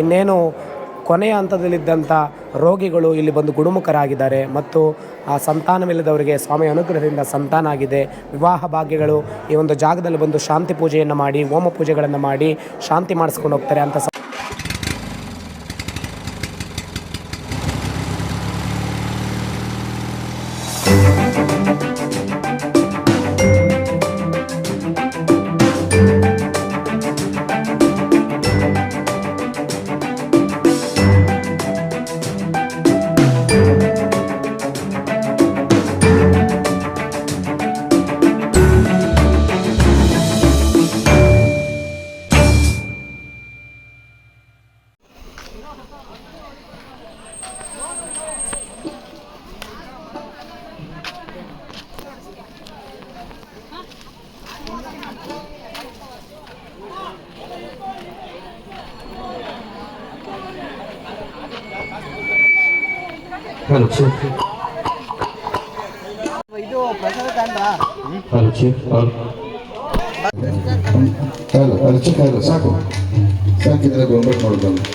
ಇನ್ನೇನು ಕೊನೆಯ ಹಂತದಲ್ಲಿದ್ದಂಥ ರೋಗಿಗಳು ಇಲ್ಲಿ ಬಂದು ಗುಣಮುಖರಾಗಿದ್ದಾರೆ ಮತ್ತು ಆ ಸಂತಾನವಿಲ್ಲದವರಿಗೆ ಸ್ವಾಮಿ ಅನುಗ್ರಹದಿಂದ ಸಂತಾನ ಆಗಿದೆ. ವಿವಾಹ ಭಾಗ್ಯಗಳು ಈ ಒಂದು ಜಾಗದಲ್ಲಿ ಬಂದು ಶಾಂತಿ ಪೂಜೆಯನ್ನು ಮಾಡಿ, ಹೋಮ ಪೂಜೆಗಳನ್ನು ಮಾಡಿ ಶಾಂತಿ ಮಾಡಿಸ್ಕೊಂಡು ಹೋಗ್ತಾರೆ ಅಂತ ಹಲೋ ಸಾಕು ಸಾಕಿದ್ರೆ ಗೊಂಬಟ್ ಮಾಡ್ಕೊಂಡು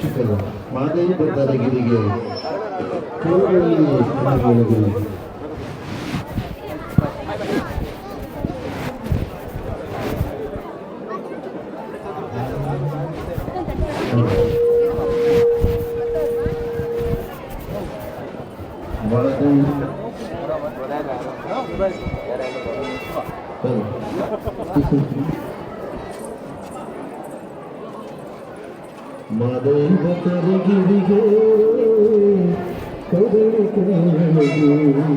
ಹಲೋ ಅದು ಚಿಕ್ಕದು കൊടുക്കുന്നു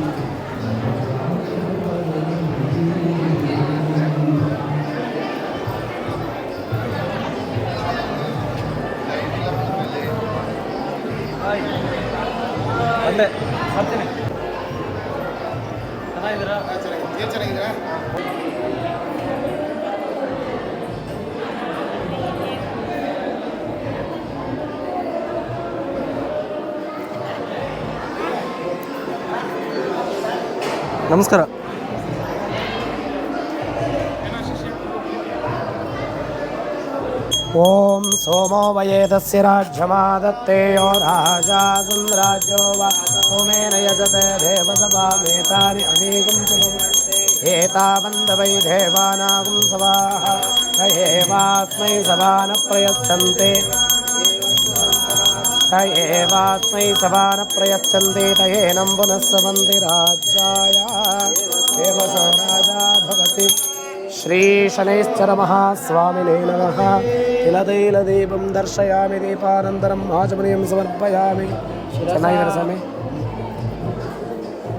ನಮಸ್ಕಾರ ಓಂ ಸೋಮೋ ವಯೇದಸ್ಯ ರಾಜ್ಯಮಾದತ್ತೆ ಯೋ ರಾಜಾ ಸಂರಾಜ್ಯೋ ವಾ ಸೋಮೇನ ಯಜತೆ ದೇವಸಭಾಮೇತಾನಿ ಅನೇಕಂ ಏತಾವಂತ ವೈ ದೇವಾನಾಗಂ ಸವಾಹ ಸ ಏವಾಸ್ಮೈ ಸಭಾ ನ ಪ್ರಯಚ್ಛಂತೆ स एवास्मै सभा न प्रयच्छन्ति त एनं पुनः सवन्ति राज्याय एव स राजा भवति श्रीशनैश्चरमहास्वामिने नमः तिलतैलदीपं दर्शयामि दीपानन्तरम् आचमनीयं ಸಮರ್ಪಯಾಮಿ ಚೆನ್ನಾಗಿದ್ದಾರೆ ಸ್ವಾಮಿ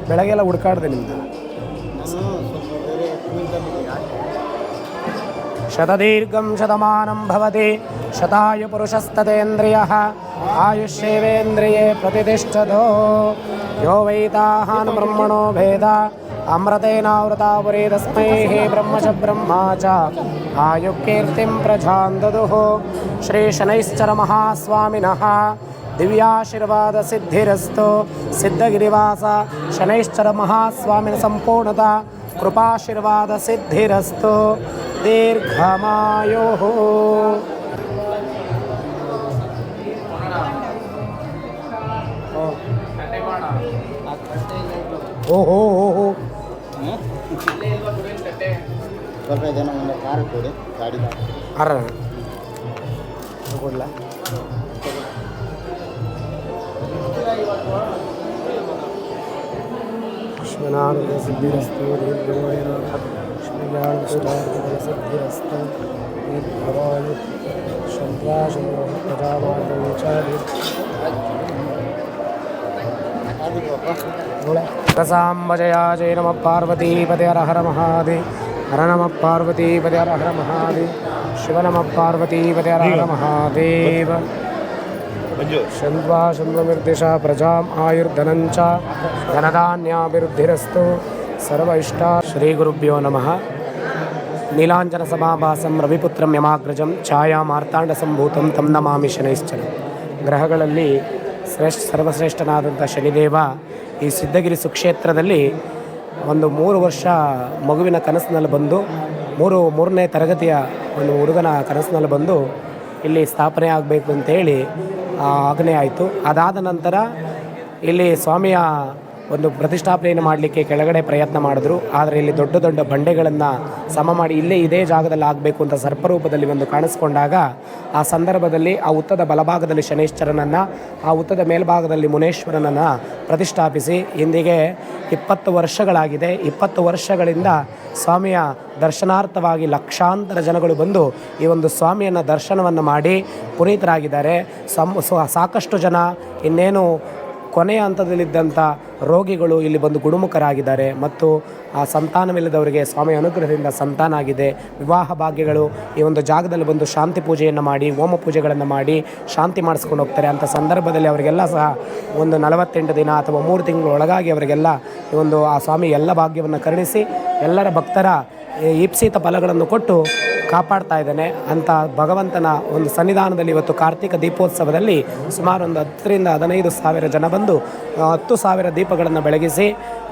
ಬೆಳಗ್ಗೆಲ್ಲ ಹುಡ್ಕಾಡ್ದೆ ನಿಮ್ದು ಶತದೀರ್ಘಂ ಶತಮಾನಂ ಭವತಿ शतायुपुरुषस्तदेन्द्रियः आयुष्येवेन्द्रिये प्रतिष्ठतो यो वैताहान् ब्रह्मणो भेद अमृतेनावृतापुरी तस्मै ब्रह्म च ब्रह्मा च आयुकीर्तिं प्रजान् ददुः श्रीशनैश्चरमहास्वामिनः दिव्याशीर्वादसिद्धिरस्तु सिद्धगिरिवास शनैश्चरमहास्वामिन सम्पूर्णता कृपाशीर्वादसिद्धिरस्तु दीर्घमायोः ಓಹೋ ಓಹೋ ಸ್ವಲ್ಪ ಜನ ಒಂದು ಕಾರ್ ಕೊಡಿ ಗಾಡಿ ಅರ ಕೊಡ್ಲ ವಿಶ್ವನಾಥ ಸಿದ್ಧಿರಸ್ತು ದೀರ್ಘವಾಯ ಶ್ರೀಯಾಣ ಸಿದ್ಧಿರಸ್ತು ದೀರ್ಘವಾಯ ಶಂತ್ರಾಶಯ ಪ್ರಜಾವಾದಿ ರಸಾಂಬಜಯಾ ಜಯ ನಮ ಪಾರ್ವತೀಪತಿ ಹರ ಹರ ಮಹಾದೇ ಹರ ಪಾರ್ವತಿ ಪಾರ್ವತೀಪತಿ ಹರ ಹರ ಮಹಾದೇ ಶಿವ ನಮ ಪಾರ್ವತೀಪತಿ ಹರ ಹರ ಮಹಾದೇವ ಶನ್ವಾ ಶನ್ವಮಿರ್ದಿಶ ಪ್ರಜಾಂ ಆಯುರ್ಧನಂಚ ಧನಧಾನ್ಯಾಭಿವೃದ್ಧಿರಸ್ತು ಸರ್ವ ಇಷ್ಟ ಶ್ರೀ ಗುರುಭ್ಯೋ ನಮಃ ನೀಲಾಂಜನ ಸಮಾಭಾಸಂ ರವಿಪುತ್ರಂ ಯಮಾಗ್ರಜಂ ಛಾಯಾ ಮಾರ್ತಾಂಡ ಸಂಭೂತಂ ತಂ ನಮಾಮಿ ಶನೈಶ್ಚರ ಗ್ರಹಗಳಲ್ಲಿ ಶ್ರೇಷ್ಠ ಸರ್ವಶ್ರೇಷ್ಠನಾದಂಥ ಶನಿದೇವ ಈ ಸಿದ್ಧಗಿರಿ ಸುಕ್ಷೇತ್ರದಲ್ಲಿ ಒಂದು ಮೂರು ವರ್ಷ ಮಗುವಿನ ಕನಸಿನಲ್ಲಿ ಬಂದು ಮೂರು ಮೂರನೇ ತರಗತಿಯ ಒಂದು ಹುಡುಗನ ಕನಸಿನಲ್ಲಿ ಬಂದು ಇಲ್ಲಿ ಸ್ಥಾಪನೆ ಆಗಬೇಕು ಅಂತೇಳಿ ಆ, ಆಜ್ಞೆ ಆಯಿತು. ಅದಾದ ನಂತರ ಇಲ್ಲಿ ಸ್ವಾಮಿಯ ಒಂದು ಪ್ರತಿಷ್ಠಾಪನೆಯನ್ನು ಮಾಡಲಿಕ್ಕೆ ಕೆಳಗಡೆ ಪ್ರಯತ್ನ ಮಾಡಿದ್ರು. ಆದರೆ ಇಲ್ಲಿ ದೊಡ್ಡ ದೊಡ್ಡ ಬಂಡೆಗಳನ್ನು ಸಮ ಮಾಡಿ ಇಲ್ಲೇ ಇದೇ ಜಾಗದಲ್ಲಿ ಆಗಬೇಕು ಅಂತ ಸರ್ಪರೂಪದಲ್ಲಿ ಒಂದು ಕಾಣಿಸ್ಕೊಂಡಾಗ, ಆ ಸಂದರ್ಭದಲ್ಲಿ ಆ ಉತ್ತದ ಬಲಭಾಗದಲ್ಲಿ ಶನೇಶ್ವರನನ್ನು, ಆ ಉತ್ತದ ಮೇಲ್ಭಾಗದಲ್ಲಿ ಮುನೇಶ್ವರನನ್ನು ಪ್ರತಿಷ್ಠಾಪಿಸಿ ಇಂದಿಗೆ ಇಪ್ಪತ್ತು ವರ್ಷಗಳಾಗಿದೆ. ಇಪ್ಪತ್ತು ವರ್ಷಗಳಿಂದ ಸ್ವಾಮಿಯ ದರ್ಶನಾರ್ಥವಾಗಿ ಲಕ್ಷಾಂತರ ಜನಗಳು ಬಂದು ಈ ಒಂದು ಸ್ವಾಮಿಯನ್ನು ದರ್ಶನವನ್ನು ಮಾಡಿ ಪುನೀತರಾಗಿದ್ದಾರೆ. ಸಾಕಷ್ಟು ಜನ ಇನ್ನೇನು ಕೊನೆಯ ಹಂತದಲ್ಲಿದ್ದಂಥ ರೋಗಿಗಳು ಇಲ್ಲಿ ಬಂದು ಗುಣಮುಖರಾಗಿದ್ದಾರೆ ಮತ್ತು ಆ ಸಂತಾನವಿಲ್ಲದವರಿಗೆ ಸ್ವಾಮಿ ಅನುಗ್ರಹದಿಂದ ಸಂತಾನ ಆಗಿದೆ. ವಿವಾಹ ಭಾಗ್ಯಗಳು ಈ ಒಂದು ಜಾಗದಲ್ಲಿ ಬಂದು ಶಾಂತಿ ಪೂಜೆಯನ್ನು ಮಾಡಿ, ಹೋಮ ಪೂಜೆಗಳನ್ನು ಮಾಡಿ ಶಾಂತಿ ಮಾಡಿಸ್ಕೊಂಡು ಹೋಗ್ತಾರೆ. ಅಂಥ ಸಂದರ್ಭದಲ್ಲಿ ಅವರಿಗೆಲ್ಲ ಸಹ ಒಂದು ನಲವತ್ತೆಂಟು ದಿನ ಅಥವಾ ಮೂರು ತಿಂಗಳು ಒಳಗಾಗಿ ಅವರಿಗೆಲ್ಲ ಈ ಒಂದು ಆ ಸ್ವಾಮಿ ಎಲ್ಲ ಭಾಗ್ಯವನ್ನು ಕರುಣಿಸಿ ಎಲ್ಲರ ಭಕ್ತರ ಈಪ್ಸಿತ ಫಲಗಳನ್ನು ಕೊಟ್ಟು ಕಾಪಾಡ್ತಾ ಇದ್ದಾನೆ ಅಂತ ಭಗವಂತನ ಒಂದು ಸನ್ನಿಧಾನದಲ್ಲಿ ಇವತ್ತು ಕಾರ್ತಿಕ ದೀಪೋತ್ಸವದಲ್ಲಿ ಸುಮಾರು ಒಂದು ಹತ್ತರಿಂದ ಹದಿನೈದು ಸಾವಿರ ಜನ ಬಂದು ಹತ್ತು ಸಾವಿರ ದೀಪಗಳನ್ನು ಬೆಳಗಿಸಿ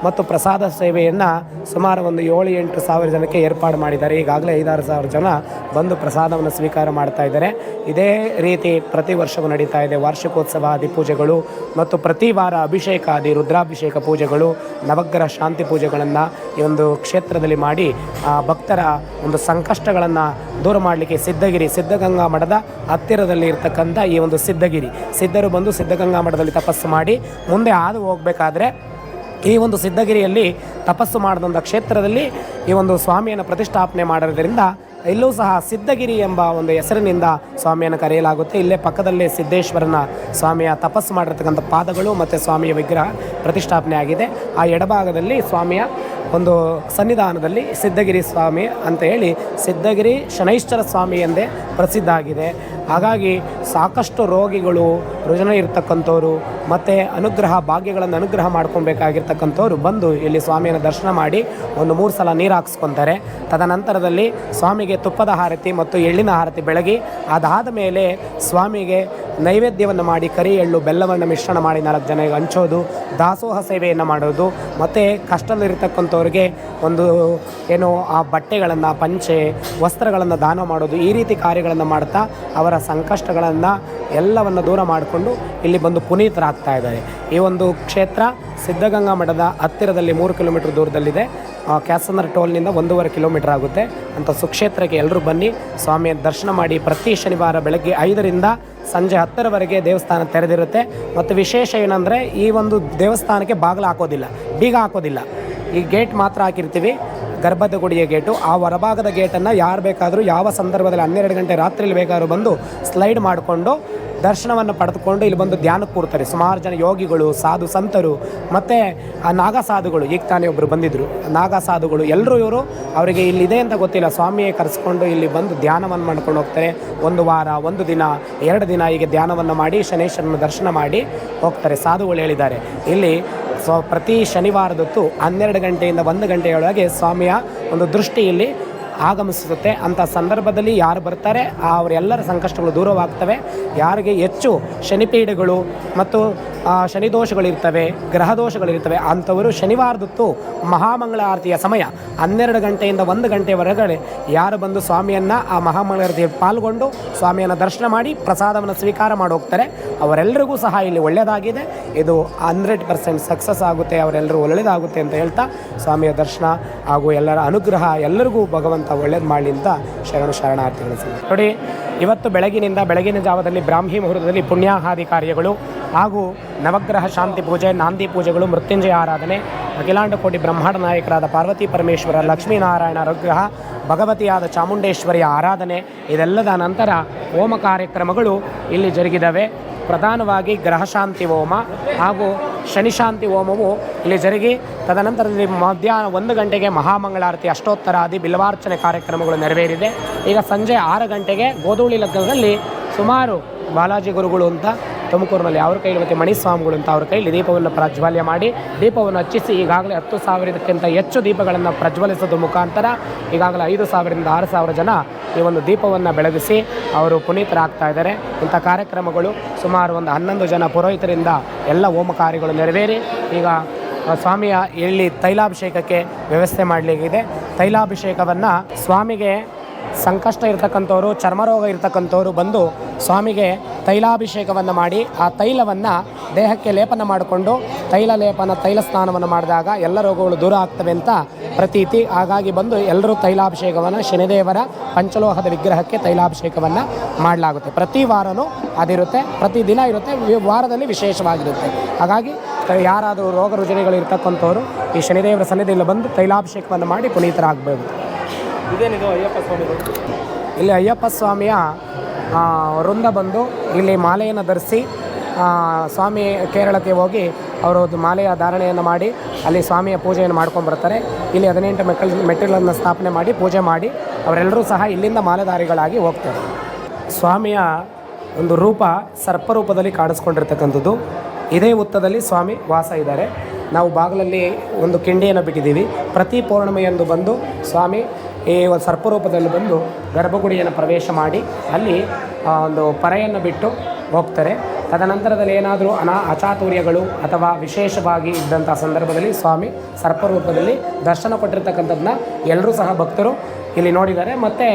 ಮತ್ತು ಪ್ರಸಾದ ಸೇವೆಯನ್ನು ಸುಮಾರು ಒಂದು ಏಳು ಎಂಟು ಸಾವಿರ ಜನಕ್ಕೆ ಏರ್ಪಾಡು ಮಾಡಿದ್ದಾರೆ. ಈಗಾಗಲೇ ಐದಾರು ಸಾವಿರ ಜನ ಬಂದು ಪ್ರಸಾದವನ್ನು ಸ್ವೀಕಾರ ಮಾಡ್ತಾ ಇದ್ದಾರೆ. ಇದೇ ರೀತಿ ಪ್ರತಿ ವರ್ಷವೂ ನಡೀತಾ ಇದೆ. ವಾರ್ಷಿಕೋತ್ಸವ, ಆದಿ ಪೂಜೆಗಳು ಮತ್ತು ಪ್ರತಿ ವಾರ ಅಭಿಷೇಕ, ಆದಿ ರುದ್ರಾಭಿಷೇಕ ಪೂಜೆಗಳು, ನವಗ್ರಹ ಶಾಂತಿ ಪೂಜೆಗಳನ್ನು ಈ ಒಂದು ಕ್ಷೇತ್ರದಲ್ಲಿ ಮಾಡಿ ಭಕ್ತರ ಒಂದು ಸಂಕಷ್ಟಗಳನ್ನು ದೂರ ಮಾಡಲಿಕ್ಕೆ ಸಿದ್ಧಗಿರಿ ಸಿದ್ಧಗಂಗಾ ಮಠದ ಹತ್ತಿರದಲ್ಲಿ ಇರ್ತಕ್ಕಂಥ ಈ ಒಂದು ಸಿದ್ಧಗಿರಿ. ಸಿದ್ಧರು ಬಂದು ಸಿದ್ಧಗಂಗಾ ಮಠದಲ್ಲಿ ತಪಸ್ಸು ಮಾಡಿ ಮುಂದೆ ಹಾದು ಹೋಗಬೇಕಾದ್ರೆ ಈ ಒಂದು ಸಿದ್ಧಗಿರಿಯಲ್ಲಿ ತಪಸ್ಸು ಮಾಡಿದಂಥ ಕ್ಷೇತ್ರದಲ್ಲಿ ಈ ಒಂದು ಸ್ವಾಮಿಯನ್ನು ಪ್ರತಿಷ್ಠಾಪನೆ ಮಾಡೋದ್ರಿಂದ ಇಲ್ಲೂ ಸಹ ಸಿದ್ಧಗಿರಿ ಎಂಬ ಒಂದು ಹೆಸರಿನಿಂದ ಸ್ವಾಮಿಯನ್ನು ಕರೆಯಲಾಗುತ್ತೆ. ಇಲ್ಲೇ ಪಕ್ಕದಲ್ಲೇ ಸಿದ್ದೇಶ್ವರನ ಸ್ವಾಮಿಯ ತಪಸ್ಸು ಮಾಡಿರ್ತಕ್ಕಂಥ ಪಾದಗಳು ಮತ್ತು ಸ್ವಾಮಿಯ ವಿಗ್ರಹ ಪ್ರತಿಷ್ಠಾಪನೆ ಆಗಿದೆ ಆ ಎಡಭಾಗದಲ್ಲಿ ಸ್ವಾಮಿಯ ಒಂದು ಸನ್ನಿಧಾನದಲ್ಲಿ ಸಿದ್ಧಗಿರಿ ಸ್ವಾಮಿ ಅಂತ ಹೇಳಿ ಸಿದ್ಧಗಿರಿ ಶನೈಶ್ವರ ಸ್ವಾಮಿ ಎಂದೇ ಪ್ರಸಿದ್ಧ ಆಗಿದೆ ಹಾಗಾಗಿ ಸಾಕಷ್ಟು ರೋಗಿಗಳು ರುಜನ ಇರ್ತಕ್ಕಂಥವ್ರು ಮತ್ತು ಅನುಗ್ರಹ ಭಾಗ್ಯಗಳನ್ನು ಅನುಗ್ರಹ ಮಾಡ್ಕೊಬೇಕಾಗಿರ್ತಕ್ಕಂಥವ್ರು ಬಂದು ಇಲ್ಲಿ ಸ್ವಾಮಿಯನ್ನು ದರ್ಶನ ಮಾಡಿ ಒಂದು ಮೂರು ಸಲ ನೀರು ಹಾಕ್ಸ್ಕೊತಾರೆ. ತದನಂತರದಲ್ಲಿ ಸ್ವಾಮಿಗೆ ತುಪ್ಪದ ಹಾರತಿ ಮತ್ತು ಎಳ್ಳಿನ ಹಾರತಿ ಬೆಳಗಿ ಅದಾದ ಮೇಲೆ ಸ್ವಾಮಿಗೆ ನೈವೇದ್ಯವನ್ನು ಮಾಡಿ ಕರಿ, ಎಳ್ಳು, ಬೆಲ್ಲವನ್ನು ಮಿಶ್ರಣ ಮಾಡಿ ನಾಲ್ಕು ಜನರಿಗೆ ಹಂಚೋದು ದಾಸೋಹ ಸೇವೆಯನ್ನು ಮಾಡೋದು, ಮತ್ತು ಕಷ್ಟದಲ್ಲಿರ್ತಕ್ಕಂಥವ್ರಿಗೆ ಒಂದು ಏನು ಆ ಬಟ್ಟೆಗಳನ್ನು ಪಂಚೆ ವಸ್ತ್ರಗಳನ್ನು ದಾನ ಮಾಡೋದು ಈ ರೀತಿ ಕಾರ್ಯಗಳನ್ನು ಮಾಡ್ತಾ ಅವರ ಸಂಕಷ್ಟಗಳನ್ನು ಎಲ್ಲವನ್ನು ದೂರ ಮಾಡಿಕೊಂಡು ಇಲ್ಲಿ ಬಂದು ಪುನೀತರಾಗ್ತಾ ಇದ್ದಾರೆ. ಈ ಒಂದು ಕ್ಷೇತ್ರ ಸಿದ್ಧಗಂಗಾ ಮಠದ ಹತ್ತಿರದಲ್ಲಿ ಮೂರು ಕಿಲೋಮೀಟರ್ ದೂರದಲ್ಲಿದೆ. ಆ, ಕ್ಯಾಸನರ್ ಟೋಲ್ನಿಂದ ಒಂದೂವರೆ ಕಿಲೋಮೀಟರ್ ಆಗುತ್ತೆ. ಅಂತ ಸುಕ್ಷೇತ್ರಕ್ಕೆ ಎಲ್ಲರೂ ಬನ್ನಿ. ಸ್ವಾಮಿಯ ದರ್ಶನ ಮಾಡಿ ಪ್ರತಿ ಶನಿವಾರ ಬೆಳಗ್ಗೆ ಐದರಿಂದ ಸಂಜೆ ಹತ್ತರವರೆಗೆ ದೇವಸ್ಥಾನ ತೆರೆದಿರುತ್ತೆ. ಮತ್ತು ವಿಶೇಷ ಏನಂದರೆ ಈ ಒಂದು ದೇವಸ್ಥಾನಕ್ಕೆ ಬಾಗಿಲು ಹಾಕೋದಿಲ್ಲ ಬೀಗ ಹಾಕೋದಿಲ್ಲ. ಈ ಗೇಟ್ ಮಾತ್ರ ಹಾಕಿರ್ತೀವಿ. ಗರ್ಭದ ಗುಡಿಯ ಗೇಟು. ಆ ಹೊರಭಾಗದ ಗೇಟನ್ನು ಯಾರು ಬೇಕಾದರೂ ಯಾವ ಸಂದರ್ಭದಲ್ಲಿ ಹನ್ನೆರಡು ಗಂಟೆ ರಾತ್ರಿಯಲ್ಲಿ ಬೇಕಾದರೂ ಬಂದು ಸ್ಲೈಡ್ ಮಾಡಿಕೊಂಡು ದರ್ಶನವನ್ನು ಪಡೆದುಕೊಂಡು ಇಲ್ಲಿ ಬಂದು ಧ್ಯಾನಕ್ಕೆ ಕೂರ್ತಾರೆ. ಸುಮಾರು ಜನ ಯೋಗಿಗಳು, ಸಾಧು ಸಂತರು, ಮತ್ತು ಆ ನಾಗ ಸಾಧುಗಳು. ಈಗ ತಾನೇ ಒಬ್ಬರು ಬಂದಿದ್ದರು ನಾಗ ಸಾಧುಗಳು ಎಲ್ಲರೂ ಇವರು ಅವರಿಗೆ ಇಲ್ಲಿದೆ ಅಂತ ಗೊತ್ತಿಲ್ಲ. ಸ್ವಾಮಿಯೇ ಕರೆಸ್ಕೊಂಡು ಇಲ್ಲಿ ಬಂದು ಧ್ಯಾನವನ್ನು ಮಾಡ್ಕೊಂಡು ಹೋಗ್ತಾರೆ. ಒಂದು ವಾರ, ಒಂದು ದಿನ, ಎರಡು ದಿನ ಹೀಗೆ ಧ್ಯಾನವನ್ನು ಮಾಡಿ, ಶನೇಶ್ವರನ ದರ್ಶನ ಮಾಡಿ ಹೋಗ್ತಾರೆ. ಸಾಧುಗಳು ಹೇಳಿದ್ದಾರೆ. ಇಲ್ಲಿ ಸೊ ಪ್ರತಿ ಶನಿವಾರದೊತ್ತು ಹನ್ನೆರಡು ಗಂಟೆಯಿಂದ ಒಂದು ಗಂಟೆಯೊಳಗೆ ಸ್ವಾಮಿಯ ಒಂದು ದೃಷ್ಟಿ ಇಲ್ಲಿ ಆಗಮಿಸುತ್ತೆ. ಅಂಥ ಸಂದರ್ಭದಲ್ಲಿ ಯಾರು ಬರ್ತಾರೆ ಅವರೆಲ್ಲರ ಸಂಕಷ್ಟಗಳು ದೂರವಾಗ್ತವೆ. ಯಾರಿಗೆ ಹೆಚ್ಚು ಶನಿಪೀಡೆಗಳು ಮತ್ತು ಶನಿದೋಷಗಳಿರ್ತವೆ ಗ್ರಹ ದೋಷಗಳಿರ್ತವೆ ಅಂಥವರು ಶನಿವಾರದತ್ತು ಮಹಾಮಂಗಳ ಆರತಿಯ ಸಮಯ, ಹನ್ನೆರಡು ಗಂಟೆಯಿಂದ ಒಂದು ಗಂಟೆವರೆಗೆ ಯಾರು ಬಂದು ಸ್ವಾಮಿಯನ್ನು, ಆ ಮಹಾಮಂಗಳ ಆರತಿಯಲ್ಲಿ ಪಾಲ್ಗೊಂಡು ಸ್ವಾಮಿಯನ್ನು ದರ್ಶನ ಮಾಡಿ ಪ್ರಸಾದವನ್ನು ಸ್ವೀಕಾರ ಮಾಡಿ ಹೋಗ್ತಾರೆ. ಅವರೆಲ್ಲರಿಗೂ ಸಹ ಇಲ್ಲಿ ಒಳ್ಳೆಯದಾಗಿದೆ. ಇದು ಹಂಡ್ರೆಡ್ ಪರ್ಸೆಂಟ್ ಸಕ್ಸಸ್ ಆಗುತ್ತೆ ಅವರೆಲ್ಲರೂ ಒಳ್ಳೆಯದಾಗುತ್ತೆ ಅಂತ ಹೇಳ್ತಾ ಸ್ವಾಮಿಯ ದರ್ಶನ ಹಾಗೂ ಎಲ್ಲರ ಅನುಗ್ರಹ ಎಲ್ಲರಿಗೂ ಭಗವಂತ ಒಳ್ಳೇದು ಮಾಡಲಿ ಅಂತ ಶರಣು ಶರಣಾರ್ಥಿಗಳು ನೋಡಿ, ಇವತ್ತು ಬೆಳಗಿನಿಂದ ಬೆಳಗಿನ ಜಾವದಲ್ಲಿ ಬ್ರಾಹ್ಮಿ ಮುಹೂರ್ತದಲ್ಲಿ ಪುಣ್ಯಾಹಾದಿ ಕಾರ್ಯಗಳು ಹಾಗೂ ನವಗ್ರಹ ಶಾಂತಿ ಪೂಜೆ, ನಾಂದಿ ಪೂಜೆಗಳು, ಮೃತ್ಯುಂಜಯ ಆರಾಧನೆ, ಅಖಿಲಾಂಡ ಕೋಟಿ ಬ್ರಹ್ಮಾಂಡ ನಾಯಕರಾದ ಪಾರ್ವತಿ ಪರಮೇಶ್ವರ, ಲಕ್ಷ್ಮೀನಾರಾಯಣ ಅನುಗ್ರಹ ಭಗವತಿಯಾದ ಚಾಮುಂಡೇಶ್ವರಿಯ ಆರಾಧನೆ, ಇದೆಲ್ಲದ ನಂತರ ಹೋಮ ಕಾರ್ಯಕ್ರಮಗಳು ಇಲ್ಲಿ ಜರುಗಿದವೆ. ಪ್ರಧಾನವಾಗಿ ಗ್ರಹಶಾಂತಿ ಹೋಮ ಹಾಗೂ ಶನಿಶಾಂತಿ ಹೋಮವು ಇಲ್ಲಿ ಜರುಗಿ ತದನಂತರದಲ್ಲಿ ಮಧ್ಯಾಹ್ನ ಒಂದು ಗಂಟೆಗೆ ಮಹಾಮಂಗಳಾರತಿ, ಅಷ್ಟೋತ್ತರಾದಿ, ಬಿಲ್ವಾರ್ಚನೆ ಕಾರ್ಯಕ್ರಮಗಳು ನೆರವೇರಿದೆ. ಈಗ ಸಂಜೆ ಆರು ಗಂಟೆಗೆ ಗೋಧೂಳಿ ಲಗ್ನದಲ್ಲಿ ಸುಮಾರು ಬಾಲಾಜಿ ಗುರುಗಳು ಅಂತ ತುಮಕೂರಿನಲ್ಲಿ ಅವ್ರ ಕೈಯಲ್ಲಿ ಮತ್ತು ಮಣಿಸ್ವಾಮಿಗಳು ಅಂತ ಅವ್ರ ಕೈಲಿ ದೀಪವನ್ನು ಪ್ರಜ್ವಲ್ಯ ಮಾಡಿ, ದೀಪವನ್ನು ಹಚ್ಚಿಸಿ ಈಗಾಗಲೇ ಹತ್ತು ಸಾವಿರಕ್ಕಿಂತ ಹೆಚ್ಚು ದೀಪಗಳನ್ನು ಪ್ರಜ್ವಲಿಸೋದು ಮುಖಾಂತರ ಈಗಾಗಲೇ ಐದು ಸಾವಿರದಿಂದ ಆರು ಸಾವಿರ ಜನ ಈ ಒಂದು ದೀಪವನ್ನು ಬೆಳಗಿಸಿ ಅವರು ಪುನೀತರಾಗ್ತಾ ಇದ್ದಾರೆ. ಇಂಥ ಕಾರ್ಯಕ್ರಮಗಳು ಸುಮಾರು ಒಂದು ಹನ್ನೊಂದು ಜನ ಪುರೋಹಿತರಿಂದ ಎಲ್ಲ ಹೋಮ ಕಾರ್ಯಗಳು ನೆರವೇರಿ. ಈಗ ಸ್ವಾಮಿಯ ಇಲ್ಲಿ ತೈಲಾಭಿಷೇಕಕ್ಕೆ ವ್ಯವಸ್ಥೆ ಮಾಡಲಿಕ್ಕಿದೆ ತೈಲಾಭಿಷೇಕವನ್ನು ಸ್ವಾಮಿಗೆ ಸಂಕಷ್ಟ ಇರ್ತಕ್ಕಂಥವ್ರು, ಚರ್ಮರೋಗ ಇರ್ತಕ್ಕಂಥವ್ರು ಬಂದು ಸ್ವಾಮಿಗೆ ತೈಲಾಭಿಷೇಕವನ್ನು ಮಾಡಿ ಆ ತೈಲವನ್ನು ದೇಹಕ್ಕೆ ಲೇಪನ ಮಾಡಿಕೊಂಡು ತೈಲ ಲೇಪನ ತೈಲ ಸ್ನಾನವನ್ನು ಮಾಡಿದಾಗ ಎಲ್ಲ ರೋಗಗಳು ದೂರ ಆಗ್ತವೆ ಅಂತ ಪ್ರತೀತಿ. ಹಾಗಾಗಿ ಬಂದು ಎಲ್ಲರೂ ತೈಲಾಭಿಷೇಕವನ್ನು ಶನಿದೇವರ ಪಂಚಲೋಹದ ವಿಗ್ರಹಕ್ಕೆ ತೈಲಾಭಿಷೇಕವನ್ನು ಮಾಡಲಾಗುತ್ತೆ. ಪ್ರತಿ ವಾರನೂ ಅದಿರುತ್ತೆ. ಪ್ರತಿ ದಿನ ಇರುತ್ತೆ. ವಾರದಲ್ಲಿ ವಿಶೇಷವಾಗಿರುತ್ತೆ. ಹಾಗಾಗಿ ಯಾರಾದರೂ ರೋಗ ರುಜಿನಗಳು ಇರ್ತಕ್ಕಂಥವ್ರು ಈ ಶನಿದೇವರ ಸನ್ನಿಧಿಯಲ್ಲಿ ಬಂದು ತೈಲಾಭಿಷೇಕವನ್ನು ಮಾಡಿ ಪುನೀತರಾಗಬೇಕು ಇಲ್ಲಿ ಅಯ್ಯಪ್ಪ ಸ್ವಾಮಿಯ ವೃಂದ ಬಂದು ಇಲ್ಲಿ ಮಾಲೆಯನ್ನು ಧರಿಸಿ ಸ್ವಾಮಿ ಕೇರಳಕ್ಕೆ ಹೋಗಿ ಅವರು ಮಾಲೆಯ ಧಾರಣೆಯನ್ನು ಮಾಡಿ, ಅಲ್ಲಿ ಸ್ವಾಮಿಯ ಪೂಜೆಯನ್ನು ಮಾಡ್ಕೊಂಡು ಬರ್ತಾರೆ. ಇಲ್ಲಿ ಹದಿನೆಂಟು ಮೆಕ್ಕಲ್ ಮೆಟ್ಟಿಲನ್ನು ಸ್ಥಾಪನೆ ಮಾಡಿ, ಪೂಜೆ ಮಾಡಿ, ಅವರೆಲ್ಲರೂ ಸಹ ಇಲ್ಲಿಂದ ಮಾಲೆಧಾರಿಗಳಾಗಿ ಹೋಗ್ತಾರೆ. ಸ್ವಾಮಿಯ ಒಂದು ರೂಪ ಸರ್ಪರೂಪದಲ್ಲಿ ಕಾಣಿಸ್ಕೊಂಡಿರ್ತಕ್ಕಂಥದ್ದು. ಇದೇ ಹುತ್ತದಲ್ಲಿ ಸ್ವಾಮಿ ವಾಸ ಇದ್ದಾರೆ. ನಾವು ಬಾಗಿಲಲ್ಲಿ ಒಂದು ಕಿಂಡಿಯನ್ನು ಬಿಟ್ಟಿದ್ದೀವಿ. ಪ್ರತಿ ಪೌರ್ಣಿಮೆಯಂದು ಬಂದು ಸ್ವಾಮಿ ಈ ಒಂದು ಸರ್ಪರೂಪದಲ್ಲಿ ಬಂದು ಗರ್ಭಗುಡಿಯನ್ನು ಪ್ರವೇಶ ಮಾಡಿ ಅಲ್ಲಿ ಒಂದು ಪರೆಯನ್ನು ಬಿಟ್ಟು ಹೋಗ್ತಾರೆ. ತದನಂತರದಲ್ಲಿ ಏನಾದರೂ ಅನಾ, ಅಚಾತುರ್ಯಗಳು ಅಥವಾ ವಿಶೇಷವಾಗಿ ಇದ್ದಂಥ ಸಂದರ್ಭದಲ್ಲಿ ಸ್ವಾಮಿ ಸರ್ಪರೂಪದಲ್ಲಿ ದರ್ಶನ ಕೊಟ್ಟಿರ್ತಕ್ಕಂಥದ್ದನ್ನ ಎಲ್ಲರೂ ಸಹ ಭಕ್ತರು ಇಲ್ಲಿ ನೋಡಿದ್ದಾರೆ. ಮತ್ತು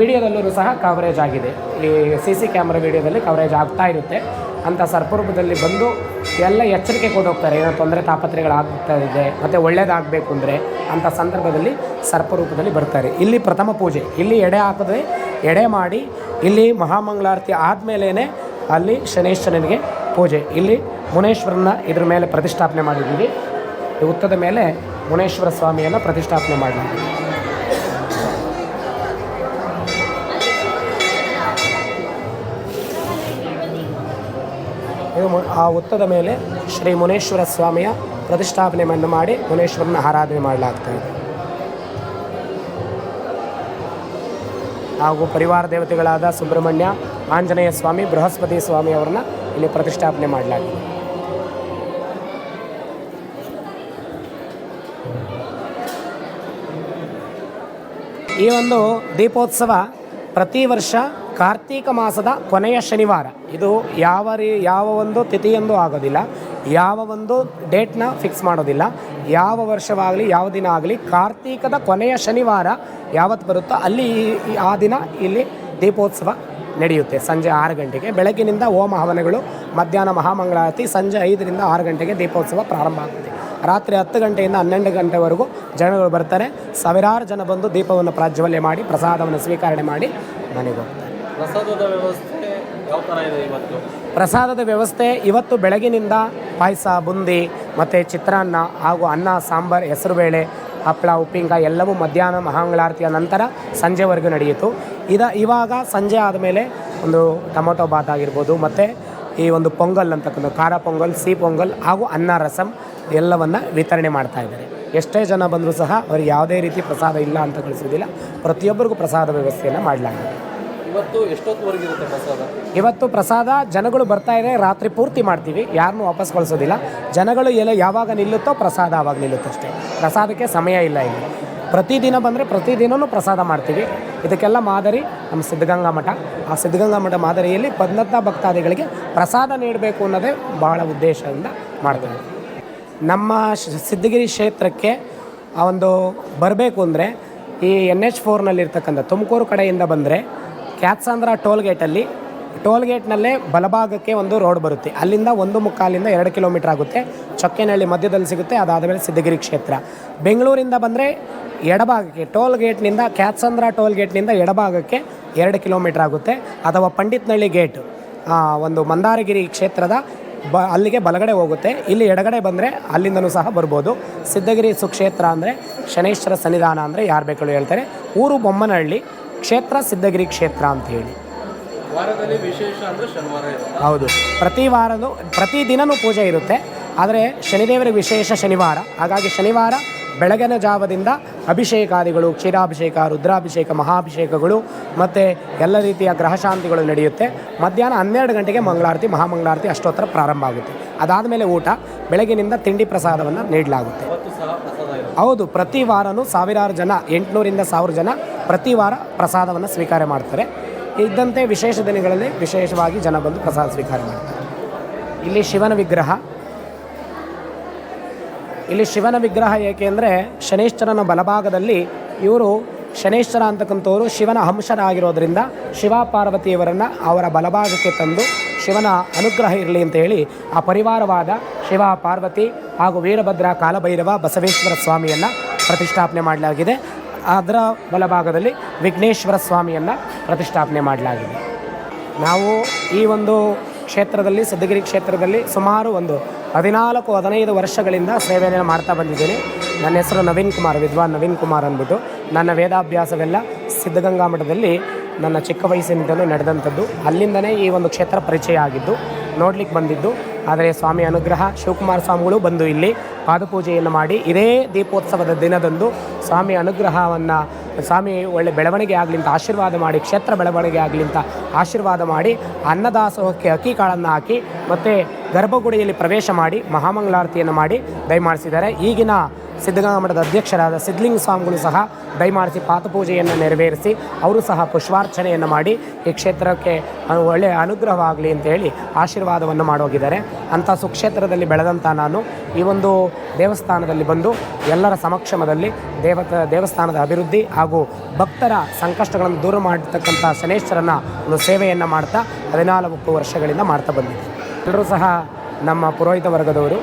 ವಿಡಿಯೋದಲ್ಲೂ ಸಹ ಕವರೇಜ್ ಆಗಿದೆ. ಈ ಸಿ ಸಿ ಕ್ಯಾಮ್ರಾ ವಿಡಿಯೋದಲ್ಲಿ ಕವರೇಜ್ ಆಗ್ತಾ ಇರುತ್ತೆ. ಅಂಥ ಸರ್ಪರೂಪದಲ್ಲಿ ಬಂದು ಎಲ್ಲ ಎಚ್ಚರಿಕೆ ಕೊಟ್ಟು ಹೋಗ್ತಾರೆ. ಏನೋ ತೊಂದರೆ ತಾಪತ್ರೆಗಳಾಗ್ತಾ ಇದೆ, ಮತ್ತು ಒಳ್ಳೇದಾಗಬೇಕು ಅಂದರೆ ಅಂಥ ಸಂದರ್ಭದಲ್ಲಿ ಸರ್ಪರೂಪದಲ್ಲಿ ಬರ್ತಾರೆ. ಇಲ್ಲಿ ಪ್ರಥಮ ಪೂಜೆ, ಇಲ್ಲಿ ಎಡೆ ಹಾಕಿದ್ರೆ ಎಡೆ ಮಾಡಿ, ಇಲ್ಲಿ ಮಹಾಮಂಗಳಾರತಿ ಆದಮೇಲೇ ಅಲ್ಲಿ ಶನೇಶ್ವರನಿಗೆ ಪೂಜೆ. ಇಲ್ಲಿ ಮುನೇಶ್ವರನ ಇದ್ರ ಮೇಲೆ ಪ್ರತಿಷ್ಠಾಪನೆ ಮಾಡಿದ್ದೀವಿ. ಈ ಹುತ್ತದ ಮೇಲೆ ಮುನೇಶ್ವರ ಸ್ವಾಮಿಯನ್ನು ಪ್ರತಿಷ್ಠಾಪನೆ ಮಾಡಲಾಗಿದೆ ಆ ಒತ್ತದ ಮೇಲೆ ಶ್ರೀ ಮುನೇಶ್ವರ ಸ್ವಾಮಿಯ ಪ್ರತಿಷ್ಠಾಪನೆಯನ್ನು ಮಾಡಿ ಮುನೇಶ್ವರನ ಆರಾಧನೆ ಮಾಡಲಾಗ್ತಾ ಇದೆ. ಹಾಗೂ ಪರಿವಾರ ದೇವತೆಗಳಾದ ಸುಬ್ರಹ್ಮಣ್ಯ, ಆಂಜನೇಯ ಸ್ವಾಮಿ, ಬೃಹಸ್ಪತಿ ಸ್ವಾಮಿ ಅವರನ್ನ ಇಲ್ಲಿ ಪ್ರತಿಷ್ಠಾಪನೆ ಮಾಡಲಾಗಿದೆ. ಈ ಒಂದು ದೀಪೋತ್ಸವ ಪ್ರತಿ ವರ್ಷ ಕಾರ್ತೀಕ ಮಾಸದ ಕೊನೆಯ ಶನಿವಾರ. ಇದು ಯಾವ ರೀ, ಯಾವ ಒಂದು ತಿಥಿಯೆಂದು ಆಗೋದಿಲ್ಲ. ಯಾವ ಒಂದು ಡೇಟ್ನ ಫಿಕ್ಸ್ ಮಾಡೋದಿಲ್ಲ. ಯಾವ ವರ್ಷವಾಗಲಿ, ಯಾವ ದಿನ ಆಗಲಿ, ಕಾರ್ತೀಕದ ಕೊನೆಯ ಶನಿವಾರ ಯಾವತ್ತು ಬರುತ್ತೋ ಅಲ್ಲಿ ಆ ದಿನ ಇಲ್ಲಿ ದೀಪೋತ್ಸವ ನಡೆಯುತ್ತೆ. ಸಂಜೆ ಆರು ಗಂಟೆಗೆ. ಬೆಳಗ್ಗಿನಿಂದ ಓಮ ಹವನಗಳು, ಮಧ್ಯಾಹ್ನ ಮಹಾಮಂಗಳಾರತಿ, ಸಂಜೆ ಐದರಿಂದ ಆರು ಗಂಟೆಗೆ ದೀಪೋತ್ಸವ ಪ್ರಾರಂಭ ಆಗುತ್ತೆ. ರಾತ್ರಿ ಹತ್ತು ಗಂಟೆಯಿಂದ ಹನ್ನೆರಡು ಗಂಟೆವರೆಗೂ ಜನಗಳು ಬರ್ತಾರೆ. ಸಾವಿರಾರು ಜನ ಬಂದು ದೀಪವನ್ನು ಪ್ರಾಜ್ವಲ್ಯ ಮಾಡಿ, ಪ್ರಸಾದವನ್ನು ಸ್ವೀಕರಣೆ ಮಾಡಿ ಮನೆಗೆ ಹೋಗ್ತಾರೆ. ಪ್ರಸಾದದ ವ್ಯವಸ್ಥೆ ಯಾವ ಇದೆ ಇವತ್ತು? ಪ್ರಸಾದದ ವ್ಯವಸ್ಥೆ ಇವತ್ತು ಬೆಳಗಿನಿಂದ ಪಾಯಸ, ಬುಂದಿ, ಮತ್ತು ಚಿತ್ರಾನ್ನ ಹಾಗೂ ಅನ್ನ, ಸಾಂಬಾರ್ ಹೆಸರುಬೇಳೆ ಹಪ್ಪಳ ಉಪ್ಪಿನಕಾಯಿ ಎಲ್ಲವೂ ಮಧ್ಯಾಹ್ನ ಮಹಾಮಂಗಳಾರತಿಯ ನಂತರ ಸಂಜೆವರೆಗೂ ನಡೆಯಿತು. ಇದ ಇವಾಗ ಸಂಜೆ ಆದಮೇಲೆ ಒಂದು ಟೊಮೊಟೊ ಬಾತ್ ಆಗಿರ್ಬೋದು, ಮತ್ತು ಈ ಒಂದು ಪೊಂಗಲ್ ಅಂತಕ್ಕಂಥ ಖಾರ ಪೊಂಗಲ್, ಸಿಹಿ ಪೊಂಗಲ್ ಹಾಗೂ ಅನ್ನ, ರಸಂ ಎಲ್ಲವನ್ನು ವಿತರಣೆ ಮಾಡ್ತಾ ಇದ್ದಾರೆ. ಎಷ್ಟೇ ಜನ ಬಂದರೂ ಸಹ ಅವ್ರಿಗೆ ಯಾವುದೇ ರೀತಿ ಪ್ರಸಾದ ಇಲ್ಲ ಅಂತ ಕಳಿಸೋದಿಲ್ಲ ಪ್ರತಿಯೊಬ್ಬರಿಗೂ ಪ್ರಸಾದ ವ್ಯವಸ್ಥೆಯನ್ನು ಮಾಡಲಾಗಿದೆ. ಇವತ್ತು ಎಷ್ಟೊತ್ತುವರೆಗೆ ಇರುತ್ತೆ ಪ್ರಸಾದ? ಇವತ್ತು ಪ್ರಸಾದ, ಜನಗಳು ಬರ್ತಾ ಇದೆ, ರಾತ್ರಿ ಪೂರ್ತಿ ಮಾಡ್ತೀವಿ ಯಾರನ್ನೂ ವಾಪಸ್ ಕಳಿಸೋದಿಲ್ಲ. ಜನಗಳು ಎಲ್ಲ ಯಾವಾಗ ನಿಲ್ಲುತ್ತೋ ಪ್ರಸಾದ ಆವಾಗ ನಿಲ್ಲುತ್ತೆ ಅಷ್ಟೇ ಪ್ರಸಾದಕ್ಕೆ ಸಮಯ ಇಲ್ಲ ಇಲ್ಲಿ. ಪ್ರತಿದಿನ ಬಂದರೆ ಪ್ರತಿದಿನವೂ ಪ್ರಸಾದ ಮಾಡ್ತೀವಿ. ಇದಕ್ಕೆಲ್ಲ ಮಾದರಿ ನಮ್ಮ ಸಿದ್ಧಗಂಗಾ ಮಠ. ಆ ಸಿದ್ಧಗಂಗಾ ಮಠ ಮಾದರಿಯಲ್ಲಿ ಪದ್ಮತ ಭಕ್ತಾದಿಗಳಿಗೆ ಪ್ರಸಾದ ನೀಡಬೇಕು ಅನ್ನೋದೇ ಬಹಳ ಉದ್ದೇಶದಿಂದ ಮಾಡ್ತೀವಿ. ನಮ್ಮ ಸಿದ್ಧಗಿರಿ ಕ್ಷೇತ್ರಕ್ಕೆ ಆ ಒಂದು ಬರಬೇಕು ಅಂದರೆ ಈ ಎನ್ ಎಚ್ ಫೋರ್ನಲ್ಲಿರ್ತಕ್ಕಂಥ ತುಮಕೂರು ಕಡೆಯಿಂದ ಬಂದರೆ ಕ್ಯಾತ್ಸಾಂದ್ರ ಟೋಲ್ ಗೇಟಲ್ಲಿ ಟೋಲ್ ಗೇಟ್ನಲ್ಲೇ ಬಲಭಾಗಕ್ಕೆ ಒಂದು ರೋಡ್ ಬರುತ್ತೆ. ಅಲ್ಲಿಂದ ಒಂದು ಮುಕ್ಕಾಲಿಂದ ಎರಡು ಕಿಲೋಮೀಟರ್ ಆಗುತ್ತೆ. ಚೊಕ್ಕೇನಹಳ್ಳಿ ಮಧ್ಯದಲ್ಲಿ ಸಿಗುತ್ತೆ. ಅದಾದ ಮೇಲೆ ಸಿದ್ಧಗಿರಿ ಕ್ಷೇತ್ರ. ಬೆಂಗಳೂರಿಂದ ಬಂದರೆ ಎಡಭಾಗಕ್ಕೆ ಟೋಲ್ ಗೇಟ್ನಿಂದ ಕ್ಯಾತ್ಸಂದ್ರ ಟೋಲ್ ಗೇಟ್ನಿಂದ ಎಡಭಾಗಕ್ಕೆ ಎರಡು ಕಿಲೋಮೀಟರ್ ಆಗುತ್ತೆ. ಅಥವಾ ಪಂಡಿತ್ನಹಳ್ಳಿ ಗೇಟ್ ಒಂದು ಮಂದಾರಗಿರಿ ಕ್ಷೇತ್ರದ ಬ, ಅಲ್ಲಿಗೆ ಬಲಗಡೆ ಹೋಗುತ್ತೆ. ಇಲ್ಲಿ ಎಡಗಡೆ ಬಂದರೆ ಅಲ್ಲಿಂದನೂ ಸಹ ಬರ್ಬೋದು. ಸಿದ್ಧಗಿರಿ ಸುಕ್ಷೇತ್ರ ಅಂದರೆ ಶನೇಶ್ವರ ಸನ್ನಿಧಾನ ಅಂದರೆ ಯಾರು ಬೇಕಾದ್ರೂ ಹೇಳ್ತಾರೆ. ಊರು ಬೊಮ್ಮನಹಳ್ಳಿ. ಕ್ಷೇತ್ರ ಸಿದ್ಧಗಿರಿ ಕ್ಷೇತ್ರ ಅಂತ ಹೇಳಿ. ವಾರದಲ್ಲಿ ವಿಶೇಷ ಅಂದರೆ ಶನಿವಾರ ಹೌದು. ಪ್ರತಿ ವಾರನೂ ಪ್ರತಿ ದಿನವೂ ಪೂಜೆ ಇರುತ್ತೆ. ಆದರೆ ಶನಿದೇವರಿಗೆ ವಿಶೇಷ ಶನಿವಾರ. ಹಾಗಾಗಿ ಶನಿವಾರ ಬೆಳಗಿನ ಜಾವದಿಂದ ಅಭಿಷೇಕಾದಿಗಳು ಕ್ಷೀರಾಭಿಷೇಕ ರುದ್ರಾಭಿಷೇಕ ಮಹಾಭಿಷೇಕಗಳು ಮತ್ತು ಎಲ್ಲ ರೀತಿಯ ಗ್ರಹಶಾಂತಿಗಳು ನಡೆಯುತ್ತೆ. ಮಧ್ಯಾಹ್ನ ಹನ್ನೆರಡು ಗಂಟೆಗೆ ಮಂಗಳಾರತಿ ಮಹಾಮಂಗಳಾರತಿ ಅಷ್ಟೋತ್ತರ ಪ್ರಾರಂಭ ಆಗುತ್ತೆ. ಅದಾದ ಮೇಲೆ ಊಟ ಬೆಳಗಿನಿಂದ ತಿಂಡಿ ಪ್ರಸಾದವನ್ನು ನೀಡಲಾಗುತ್ತೆ. ಹೌದು ಪ್ರತಿ ವಾರನೂ ಸಾವಿರಾರು ಜನ ಎಂಟುನೂರಿಂದ ಸಾವಿರ ಜನ ಪ್ರತಿ ವಾರ ಪ್ರಸಾದವನ್ನು ಸ್ವೀಕಾರ ಮಾಡ್ತಾರೆ. ಇದ್ದಂತೆ ವಿಶೇಷ ದಿನಗಳಲ್ಲಿ ವಿಶೇಷವಾಗಿ ಜನ ಬಂದು ಪ್ರಸಾದ ಸ್ವೀಕಾರ ಮಾಡ್ತಾರೆ. ಇಲ್ಲಿ ಶಿವನ ವಿಗ್ರಹ. ಇಲ್ಲಿ ಶಿವನ ವಿಗ್ರಹ ಏಕೆ ಅಂದರೆ ಶನೇಶ್ವರನ ಬಲಭಾಗದಲ್ಲಿ ಇವರು ಶನೇಶ್ವರ ಅಂತಕ್ಕಂಥವರು ಶಿವನ ಅಂಶರಾಗಿರೋದ್ರಿಂದ ಶಿವ ಪಾರ್ವತಿಯವರನ್ನು ಅವರ ಬಲಭಾಗಕ್ಕೆ ತಂದು ಶಿವನ ಅನುಗ್ರಹ ಇರಲಿ ಅಂತ ಹೇಳಿ ಆ ಪರಿವಾರವಾದ ಶಿವ, ಪಾರ್ವತಿ ಹಾಗೂ ವೀರಭದ್ರ ಕಾಲಭೈರವ ಬಸವೇಶ್ವರ ಸ್ವಾಮಿಯನ್ನು ಪ್ರತಿಷ್ಠಾಪನೆ ಮಾಡಲಾಗಿದೆ. ಅದರ ಬಲಭಾಗದಲ್ಲಿ ವಿಘ್ನೇಶ್ವರ ಸ್ವಾಮಿಯನ್ನು ಪ್ರತಿಷ್ಠಾಪನೆ ಮಾಡಲಾಗಿದೆ. ನಾವು ಈ ಒಂದು ಕ್ಷೇತ್ರದಲ್ಲಿ, ಸಿದ್ಧಗಿರಿ ಕ್ಷೇತ್ರದಲ್ಲಿ ಸುಮಾರು ಒಂದು ಹದಿನಾಲ್ಕು, ಹದಿನೈದು ವರ್ಷಗಳಿಂದ ಸೇವೆಯನ್ನು ಮಾಡ್ತಾ ಬಂದಿದ್ದೀನಿ. ನನ್ನ ಹೆಸರು ನವೀನ್ ಕುಮಾರ್, ವಿದ್ವಾನ್ ನವೀನ್ ಕುಮಾರ್ ಅಂದ್ಬಿಟ್ಟು ನನ್ನ ವೇದಾಭ್ಯಾಸವೆಲ್ಲ ಸಿದ್ಧಗಂಗಾ ಮಠದಲ್ಲಿ ನನ್ನ ಚಿಕ್ಕ ವಯಸ್ಸಿನಿಂದಲೂ ನಡೆದಂಥದ್ದು. ಅಲ್ಲಿಂದನೇ ಈ ಒಂದು ಕ್ಷೇತ್ರ ಪರಿಚಯ ಆಗಿದ್ದು, ನೋಡ್ಲಿಕ್ಕೆ ಬಂದಿದ್ದು. ಆದರೆ ಸ್ವಾಮಿ ಅನುಗ್ರಹ ಶಿವಕುಮಾರ ಸ್ವಾಮಿಗಳು ಬಂದು ಇಲ್ಲಿ ಪಾದಪೂಜೆಯನ್ನು ಮಾಡಿ ಇದೇ ದೀಪೋತ್ಸವದ ದಿನದಂದು ಸ್ವಾಮಿ ಅನುಗ್ರಹವನ್ನು, ಸ್ವಾಮಿ ಒಳ್ಳೆ ಬೆಳವಣಿಗೆ ಆಗಲಿ ಅಂತ ಆಶೀರ್ವಾದ ಮಾಡಿ, ಕ್ಷೇತ್ರ ಬೆಳವಣಿಗೆ ಆಗಲಿ ಅಂತ ಆಶೀರ್ವಾದ ಮಾಡಿ ಅನ್ನದಾಸೋಹಕ್ಕೆ ಅಕ್ಕಿ ಕಾಳನ್ನು ಹಾಕಿ ಮತ್ತು ಗರ್ಭಗುಡಿಯಲ್ಲಿ ಪ್ರವೇಶ ಮಾಡಿ ಮಹಾಮಂಗಳಾರತಿಯನ್ನು ಮಾಡಿ ದಯಮಾಡಿಸಿದ್ದಾರೆ. ಈಗಿನ ಸಿದ್ಧಗಂಗಾ ಮಠದ ಅಧ್ಯಕ್ಷರಾದ ಸಿದ್ಧಲಿಂಗ ಸ್ವಾಮಿಗಳು ಸಹ ದಯಮಾಡಿಸಿ ಪಾತಪೂಜೆಯನ್ನು ನೆರವೇರಿಸಿ ಅವರು ಸಹ ಪುಷ್ಪಾರ್ಚನೆಯನ್ನು ಮಾಡಿ ಈ ಕ್ಷೇತ್ರಕ್ಕೆ ಒಳ್ಳೆಯ ಅನುಗ್ರಹವಾಗಲಿ ಅಂತ ಹೇಳಿ ಆಶೀರ್ವಾದವನ್ನು ಮಾಡೋಗಿದ್ದಾರೆ ಅಂಥ ಸುಕ್ಷೇತ್ರದಲ್ಲಿ ಬೆಳೆದಂಥ ನಾನು ಈ ಒಂದು ದೇವಸ್ಥಾನದಲ್ಲಿ ಬಂದು ಎಲ್ಲರ ಸಮಕ್ಷಮದಲ್ಲಿ ದೇವತ ದೇವಸ್ಥಾನದ ಅಭಿವೃದ್ಧಿ ಹಾಗೂ ಭಕ್ತರ ಸಂಕಷ್ಟಗಳನ್ನು ದೂರ ಮಾಡತಕ್ಕಂಥ ಶನೇಶ್ವರನ ಒಂದು ಸೇವೆಯನ್ನು ಮಾಡ್ತಾ ಹದಿನಾಲ್ಕು ವರ್ಷಗಳಿಂದ ಮಾಡ್ತಾ ಬಂದಿದ್ದೆ ಎಲ್ಲರೂ ಸಹ ನಮ್ಮ ಪುರೋಹಿತ ವರ್ಗದವರು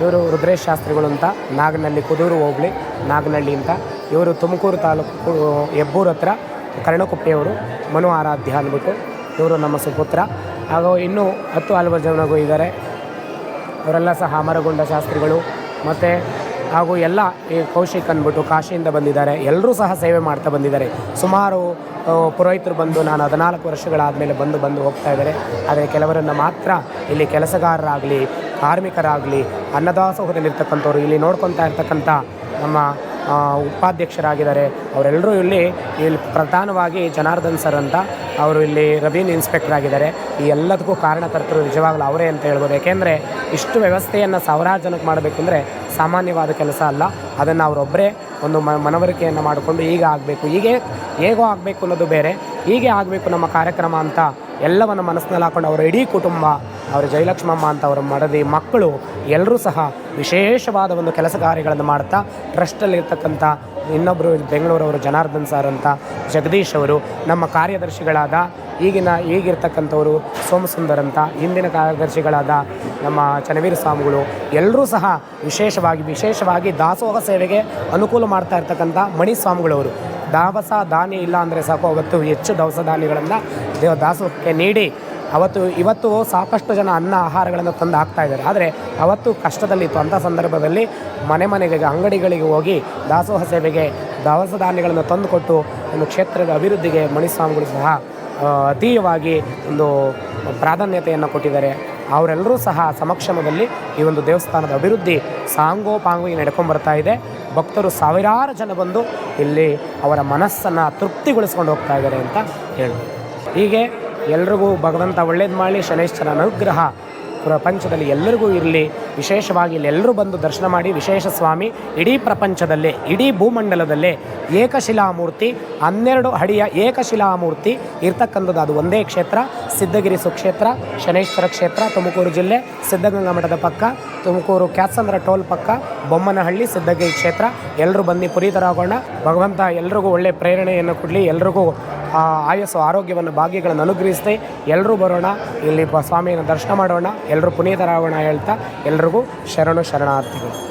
ಇವರು ರುದ್ರೇಶ್ ಶಾಸ್ತ್ರಿಗಳು ಅಂತ, ನಾಗನಹಳ್ಳಿ ಕುದೂರು ಹೋಬಳಿ, ನಾಗನಹಳ್ಳಿ ಅಂತ. ಇವರು ತುಮಕೂರು ತಾಲೂಕು ಹೆಬ್ಬೂರು ಹತ್ರ ಕರ್ಣಕುಪ್ಪೆಯವರು, ಮನು ಆರಾಧ್ಯ ಅಂದ್ಬಿಟ್ಟು ಇವರು ನಮ್ಮ ಸುಪುತ್ರ. ಹಾಗೂ ಇನ್ನೂ ಹತ್ತು ಹಲವು ಜನಗೂ ಇದ್ದಾರೆ. ಅವರೆಲ್ಲ ಸಹ ಅಮರಗೊಂಡ ಶಾಸ್ತ್ರಿಗಳು. ಮತ್ತು ಹಾಗೂ ಎಲ್ಲ ಈ ಕೌಶಿಕ್ ಅಂದ್ಬಿಟ್ಟು ಕಾಶಿಯಿಂದ ಬಂದಿದ್ದಾರೆ. ಎಲ್ಲರೂ ಸಹ ಸೇವೆ ಮಾಡ್ತಾ ಬಂದಿದ್ದಾರೆ. ಸುಮಾರು ಪುರೋಹಿತರು ಬಂದು ನಾನು ಹದಿನಾಲ್ಕು ವರ್ಷಗಳಾದಮೇಲೆ ಬಂದು ಬಂದು ಹೋಗ್ತಾ ಇದ್ದಾರೆ ಆದರೆ ಕೆಲವರನ್ನು ಮಾತ್ರ ಇಲ್ಲಿ ಕೆಲಸಗಾರರಾಗಲಿ ಕಾರ್ಮಿಕರಾಗಲಿ ಅನ್ನದಾಸೋಹದಲ್ಲಿರ್ತಕ್ಕಂಥವ್ರು ಇಲ್ಲಿ ನೋಡ್ಕೊತಾ ಇರ್ತಕ್ಕಂಥ ನಮ್ಮ ಉಪಾಧ್ಯಕ್ಷರಾಗಿದ್ದಾರೆ. ಅವರೆಲ್ಲರೂ ಇಲ್ಲಿ ಇಲ್ಲಿ ಪ್ರಧಾನವಾಗಿ ಜನಾರ್ದನ್ ಸರ್ ಅಂತ ಅವರು ಇಲ್ಲಿ ರವೀನ್ ಇನ್ಸ್ಪೆಕ್ಟರ್ ಆಗಿದ್ದಾರೆ. ಈ ಎಲ್ಲದಕ್ಕೂ ಕಾರಣಕರ್ತರು ನಿಜವಾಗ್ಲೂ ಅವರೇ ಅಂತ ಹೇಳ್ಬೋದು. ಯಾಕೆಂದರೆ ಇಷ್ಟು ವ್ಯವಸ್ಥೆಯನ್ನು ಸಾವಿರಾರು ಜನಕ್ಕೆ ಮಾಡಬೇಕಂದ್ರೆ ಸಾಮಾನ್ಯವಾದ ಕೆಲಸ ಅಲ್ಲ. ಅದನ್ನು ಅವರೊಬ್ಬರೇ ಒಂದು ಮನವರಿಕೆಯನ್ನು ಮಾಡಿಕೊಂಡು ಈಗ ಆಗಬೇಕು. ಹೀಗೆ ಹೇಗೋ ಆಗಬೇಕು ಅನ್ನೋದು ಬೇರೆ. ಹೀಗೆ ಆಗಬೇಕು ನಮ್ಮ ಕಾರ್ಯಕ್ರಮ ಅಂತ ಎಲ್ಲವನ್ನು ಮನಸ್ಸಿನಲ್ಲಿ ಹಾಕೊಂಡು ಅವರ ಇಡೀ ಕುಟುಂಬ ಅವರ ಜಯಲಕ್ಷ್ಮಮ್ಮ ಅಂತ ಅವರ ಮಡದಿ ಮಕ್ಕಳು ಎಲ್ಲರೂ ಸಹ ವಿಶೇಷವಾದ ಒಂದು ಕೆಲಸ ಕಾರ್ಯಗಳನ್ನು ಮಾಡ್ತಾ ಟ್ರಸ್ಟಲ್ಲಿರ್ತಕ್ಕಂಥ ಇನ್ನೊಬ್ಬರು ಬೆಂಗಳೂರವರು ಜನಾರ್ದನ್ ಸರ್ ಅಂತ ಜಗದೀಶ್ ಅವರು ನಮ್ಮ ಕಾರ್ಯದರ್ಶಿಗಳಾದ ಈಗಿನ ಈಗಿರ್ತಕ್ಕಂಥವರು ಸೋಮಸುಂದರ್ ಅಂತ, ಹಿಂದಿನ ಕಾರ್ಯದರ್ಶಿಗಳಾದ ನಮ್ಮ ಚನ್ನವೀರ ಸ್ವಾಮಿಗಳು ಎಲ್ಲರೂ ಸಹ ವಿಶೇಷವಾಗಿ ವಿಶೇಷವಾಗಿ ದಾಸೋಹ ಸೇವೆಗೆ ಅನುಕೂಲ ಮಾಡ್ತಾ ಇರ್ತಕ್ಕಂಥ ಮಣಿ ಸ್ವಾಮಿಗಳವರು. ದಾವಸ ದಾನಿ ಇಲ್ಲ ಅಂದರೆ ಸಾಕು, ಅವತ್ತು ಹೆಚ್ಚು ದವಸ ಧಾನ್ಯಗಳನ್ನು ದೇವ ದಾಸೋಹಕ್ಕೆ ನೀಡಿ ಅವತ್ತು, ಇವತ್ತು ಸಾಕಷ್ಟು ಜನ ಅನ್ನ, ಆಹಾರಗಳನ್ನು ತಂದು ಹಾಕ್ತಾ ಇದ್ದಾರೆ. ಆದರೆ ಅವತ್ತು ಕಷ್ಟದಲ್ಲಿತ್ತು. ಅಂಥ ಸಂದರ್ಭದಲ್ಲಿ ಮನೆ ಮನೆಗೆ ಅಂಗಡಿಗಳಿಗೆ ಹೋಗಿ ದಾಸೋಹ ಸೇವೆಗೆ ದವಸ ಧಾನ್ಯಗಳನ್ನು ತಂದುಕೊಟ್ಟು ಒಂದು ಕ್ಷೇತ್ರದ ಅಭಿವೃದ್ಧಿಗೆ ಮಣಿಸ್ವಾಮಿಗಳು ಸಹ ಅತೀಯವಾಗಿ ಒಂದು ಪ್ರಾಧಾನ್ಯತೆಯನ್ನು ಕೊಟ್ಟಿದ್ದಾರೆ. ಅವರೆಲ್ಲರೂ ಸಹ ಸಮಕ್ಷಮದಲ್ಲಿ ಈ ಒಂದು ದೇವಸ್ಥಾನದ ಅಭಿವೃದ್ಧಿ ಸಾಂಗೋಪಾಂಗಿ ನಡ್ಕೊಂಡ್ಬರ್ತಾ ಇದೆ. ಭಕ್ತರು ಸಾವಿರಾರು ಜನ ಬಂದು ಇಲ್ಲಿ ಅವರ ಮನಸ್ಸನ್ನು ತೃಪ್ತಿಗೊಳಿಸ್ಕೊಂಡು ಹೋಗ್ತಾ ಇದ್ದಾರೆ ಅಂತ ಹೇಳ್ಬೋದು. ಹೀಗೆ ಎಲ್ರಿಗೂ ಭಗವಂತ ಒಳ್ಳೇದು ಮಾಡಲಿ ಶನೇಶ್ವರ ಅನುಗ್ರಹ ಪ್ರಪಂಚದಲ್ಲಿ ಎಲ್ಲರಿಗೂ ಇರಲಿ. ವಿಶೇಷವಾಗಿ ಎಲ್ಲರೂ ಬಂದು ದರ್ಶನ ಮಾಡಿ, ವಿಶೇಷ ಸ್ವಾಮಿ, ಇಡೀ ಪ್ರಪಂಚದಲ್ಲೇ, ಇಡೀ ಭೂಮಂಡಲದಲ್ಲೇ ಏಕಶಿಲಾಮೂರ್ತಿ, ಹನ್ನೆರಡು ಅಡಿಯ ಏಕಶಿಲಾಮೂರ್ತಿ ಇರ್ತಕ್ಕಂಥದ್ದು. ಅದು ಒಂದೇ ಕ್ಷೇತ್ರ, ಸಿದ್ಧಗಿರಿ ಸುಕ್ಷೇತ್ರ ಶನೇಶ್ವರ ಕ್ಷೇತ್ರ, ತುಮಕೂರು ಜಿಲ್ಲೆ, ಸಿದ್ಧಗಂಗಾ ಮಠದ ಪಕ್ಕ, ತುಮಕೂರು ಕ್ಯಾತ್ಸಂದ್ರ ಟೋಲ್ ಪಕ್ಕ, ಬೊಮ್ಮನಹಳ್ಳಿ ಸಿದ್ಧಗಿರಿ ಕ್ಷೇತ್ರ. ಎಲ್ಲರೂ ಬನ್ನಿ ಪುರೀತರಾಗೋಣ ಭಗವಂತ ಎಲ್ರಿಗೂ ಒಳ್ಳೆಯ ಪ್ರೇರಣೆಯನ್ನು ಕೊಡಲಿ, ಎಲ್ರಿಗೂ ಆಯಸ್ಸು ಆರೋಗ್ಯವನ್ನು ಭಾಗ್ಯಗಳನ್ನು ಅನುಗ್ರಹಿಸ್ತೆ. ಎಲ್ಲರೂ ಬರೋಣ. ಇಲ್ಲಿ ಸ್ವಾಮಿಯನ್ನು ದರ್ಶನ ಮಾಡೋಣ. ಎಲ್ಲರೂ ಪುನೀತರಾಗೋಣ ಹೇಳ್ತಾ ಎಲ್ರಿಗೂ ಶರಣು ಶರಣಾರ್ಥಿಗಳು.